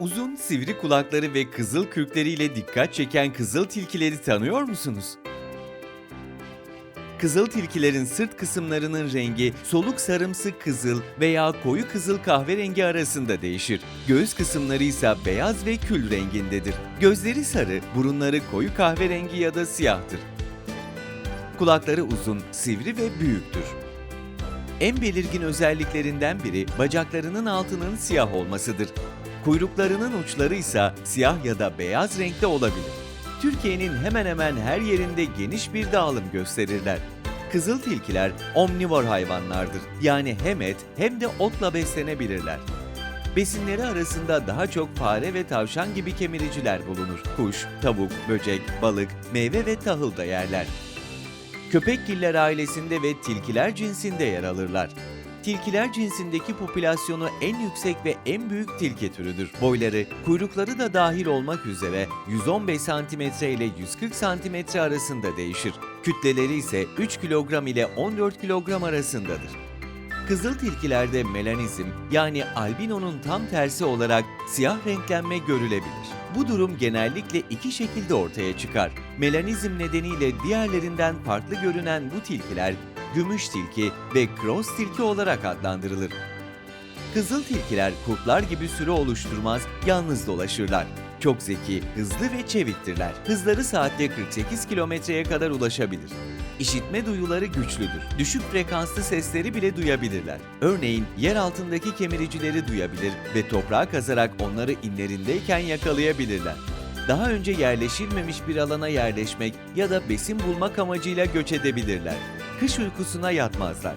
Uzun, sivri kulakları ve kızıl kürkleriyle dikkat çeken kızıl tilkileri tanıyor musunuz? Kızıl tilkilerin sırt kısımlarının rengi soluk sarımsı kızıl veya koyu kızıl kahverengi arasında değişir. Göğüs kısımları ise beyaz ve kül rengindedir. Gözleri sarı, burunları koyu kahverengi ya da siyahtır. Kulakları uzun, sivri ve büyüktür. En belirgin özelliklerinden biri bacaklarının altının siyah olmasıdır. Kuyruklarının uçları ise siyah ya da beyaz renkte olabilir. Türkiye'nin hemen hemen her yerinde geniş bir dağılım gösterirler. Kızıl tilkiler omnivor hayvanlardır. Yani hem et hem de otla beslenebilirler. Besinleri arasında daha çok fare ve tavşan gibi kemiriciler bulunur. Kuş, tavuk, böcek, balık, meyve ve tahıl da yerler. Köpekgiller ailesinde ve tilkiler cinsinde yer alırlar. Tilkiler cinsindeki popülasyonu en yüksek ve en büyük tilki türüdür. Boyları, kuyrukları da dahil olmak üzere 115 cm ile 140 cm arasında değişir. Kütleleri ise 3 kilogram ile 14 kilogram arasındadır. Kızıl tilkilerde melanizm yani albinonun tam tersi olarak siyah renklenme görülebilir. Bu durum genellikle iki şekilde ortaya çıkar. Melanizm nedeniyle diğerlerinden farklı görünen bu tilkiler gümüş tilki ve cross tilki olarak adlandırılır. Kızıl tilkiler kurtlar gibi sürü oluşturmaz, yalnız dolaşırlar. Çok zeki, hızlı ve çeviktirler. Hızları saatte 48 kilometreye kadar ulaşabilir. İşitme duyuları güçlüdür. Düşük frekanslı sesleri bile duyabilirler. Örneğin yer altındaki kemiricileri duyabilir ve toprağa kazarak onları inlerindeyken yakalayabilirler. Daha önce yerleşilmemiş bir alana yerleşmek ya da besin bulmak amacıyla göç edebilirler. Kış uykusuna yatmazlar.